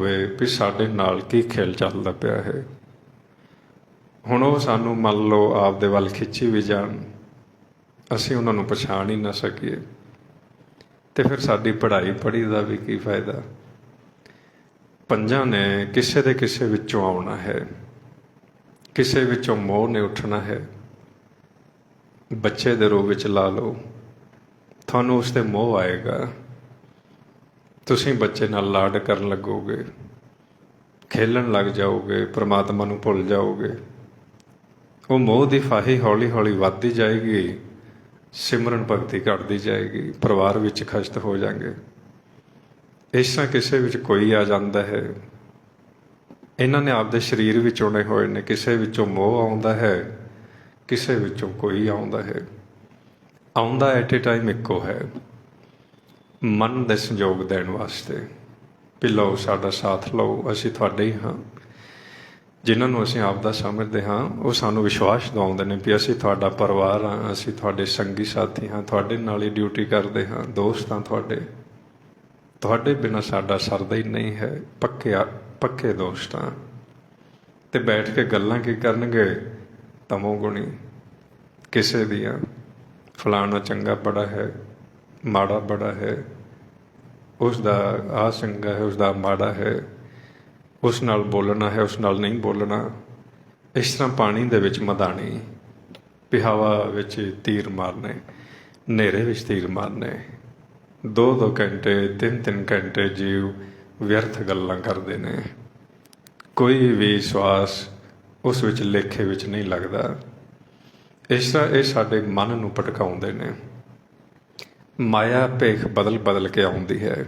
ਹੋਵੇ ਵੀ ਸਾਡੇ ਨਾਲ ਕੀ ਖੇਲ ਚੱਲਦਾ ਪਿਆ ਹੈ। ਹੁਣ ਉਹ ਸਾਨੂੰ ਮੰਨ ਲਓ ਆਪਦੇ ਵੱਲ ਖਿੱਚੀ ਵੀ ਜਾਣ। ਅਸੀਂ ਉਹਨਾਂ ਨੂੰ ਪਛਾਣ ਹੀ ਨਾ ਸਕੀਏ। ਤੇ ਫਿਰ ਸਾਡੀ ਪੜ੍ਹਾਈ ਪੜ੍ਹੀ ਦਾ ਵੀ ਕੀ ਫਾਇਦਾ? ਪੰਜਾਂ ਨੇ ਕਿਸੇ ਦੇ ਕਿਸੇ ਵਿੱਚੋਂ ਆਉਣਾ ਹੈ। ਕਿਸੇ ਵਿੱਚੋਂ ਮੋਹ ਨੇ ਉੱਠਣਾ ਹੈ। ਬੱਚੇ ਦੇ ਰੂਪ ਵਿੱਚ ਲਾ ਲਓ। ਤੁਹਾਨੂੰ ਉਸ ਤੇ ਮੋਹ ਆਏਗਾ। ਤੁਸੀਂ ਬੱਚੇ ਨਾਲ ਲਾਡ ਕਰਨ ਲੱਗੋਗੇ, ਖੇਲਣ ਲੱਗ ਜਾਓਗੇ, ਪ੍ਰਮਾਤਮਾ ਨੂੰ ਭੁੱਲ ਜਾਓਗੇ, ਉਹ ਮੋਹ ਦੀ ਫਾਹੀ ਹੌਲੀ ਹੌਲੀ ਵੱਧਦੀ ਜਾਏਗੀ, ਸਿਮਰਨ ਭਗਤੀ ਘਟਦੀ ਜਾਏਗੀ, ਪਰਿਵਾਰ ਵਿੱਚ ਖਸ਼ਤ ਹੋ ਜਾਣਗੇ। ਇਸ ਤਰ੍ਹਾਂ ਕਿਸੇ ਵਿੱਚ ਕੋਈ ਆ ਜਾਂਦਾ ਹੈ, ਇਹਨਾਂ ਨੇ ਆਪਦੇ ਸਰੀਰ ਵਿੱਚ ਚੁਣੇ ਹੋਏ ਨੇ, ਕਿਸੇ ਵਿੱਚੋਂ ਮੋਹ ਆਉਂਦਾ ਹੈ, ਕਿਸੇ ਵਿੱਚੋਂ ਕੋਈ ਆਉਂਦਾ ਹੈ। ਆਉਂਦਾ ਐਟ ਏ ਟਾਈਮ ਇੱਕੋ ਹੈ। ਮਨ ਦੇ ਸੰਯੋਗ ਦੇਣ ਵਾਸਤੇ ਵੀ ਲਓ, ਸਾਡਾ ਸਾਥ ਲਓ, ਅਸੀਂ ਤੁਹਾਡੇ ਹੀ ਹਾਂ। ਜਿਨ੍ਹਾਂ ਨੂੰ ਅਸੀਂ ਆਪ ਦਾ ਸਮਝਦੇ ਹਾਂ, ਉਹ ਸਾਨੂੰ ਵਿਸ਼ਵਾਸ ਦਿਵਾਉਂਦੇ ਨੇ ਵੀ ਅਸੀਂ ਤੁਹਾਡਾ ਪਰਿਵਾਰ ਹਾਂ, ਅਸੀਂ ਤੁਹਾਡੇ ਸੰਗੀ ਸਾਥੀ ਹਾਂ, ਤੁਹਾਡੇ ਨਾਲ ਹੀ ਡਿਊਟੀ ਕਰਦੇ ਹਾਂ, ਦੋਸਤ ਹਾਂ ਤੁਹਾਡੇ। ਤੁਹਾਡੇ ਬਿਨਾ ਸਾਡਾ ਸਰਦਾ ਹੀ ਨਹੀਂ ਹੈ, ਪੱਕੇ ਪੱਕੇ ਦੋਸਤ ਹਾਂ। ਤੇ ਬੈਠ ਕੇ ਗੱਲਾਂ ਕੀ ਕਰਨਗੇ? ਤਮੋ ਗੁਣੀ। ਕਿਸੇ ਦੀਆਂ। ਫਲਾਣਾ ਚੰਗਾ ਬੜਾ ਹੈ, ਮਾੜਾ ਬੜਾ ਹੈ। ਉਸ ਦਾ ਆ ਚੰਗਾ ਹੈ ਉਸ ਦਾ ਮਾੜਾ ਹੈ, ਉਸ ਨਾਲ ਬੋਲਣਾ ਹੈ, ਉਸ ਨਾਲ ਨਹੀਂ ਬੋਲਣਾ। ਇਸ ਤਰ੍ਹਾਂ ਪਾਣੀ ਦੇ ਵਿੱਚ ਮਦਾਨੀ ਪਿਹਾਵਾ ਵਿੱਚ ਤੀਰ ਮਾਰਨੇ, ਹਨੇਰੇ ਵਿੱਚ ਤੀਰ ਮਾਰਨੇ। ਦੋ ਦੋ ਘੰਟੇ, ਤਿੰਨ ਤਿੰਨ ਘੰਟੇ ਜੀਵ ਵਿਅਰਥ ਗੱਲਾਂ ਕਰਦੇ ਨੇ। ਕੋਈ ਵੀ ਸਵਾਸ ਉਸ ਵਿੱਚ ਲੇਖੇ ਵਿੱਚ ਨਹੀਂ ਲੱਗਦਾ। ਇਸ ਤਰ੍ਹਾਂ ਇਹ ਸਾਡੇ ਮਨ ਨੂੰ ਭਟਕਾਉਂਦੇ ਨੇ। ਮਾਇਆ ਭੇਖ ਬਦਲ ਬਦਲ ਕੇ ਆਉਂਦੀ ਹੈ।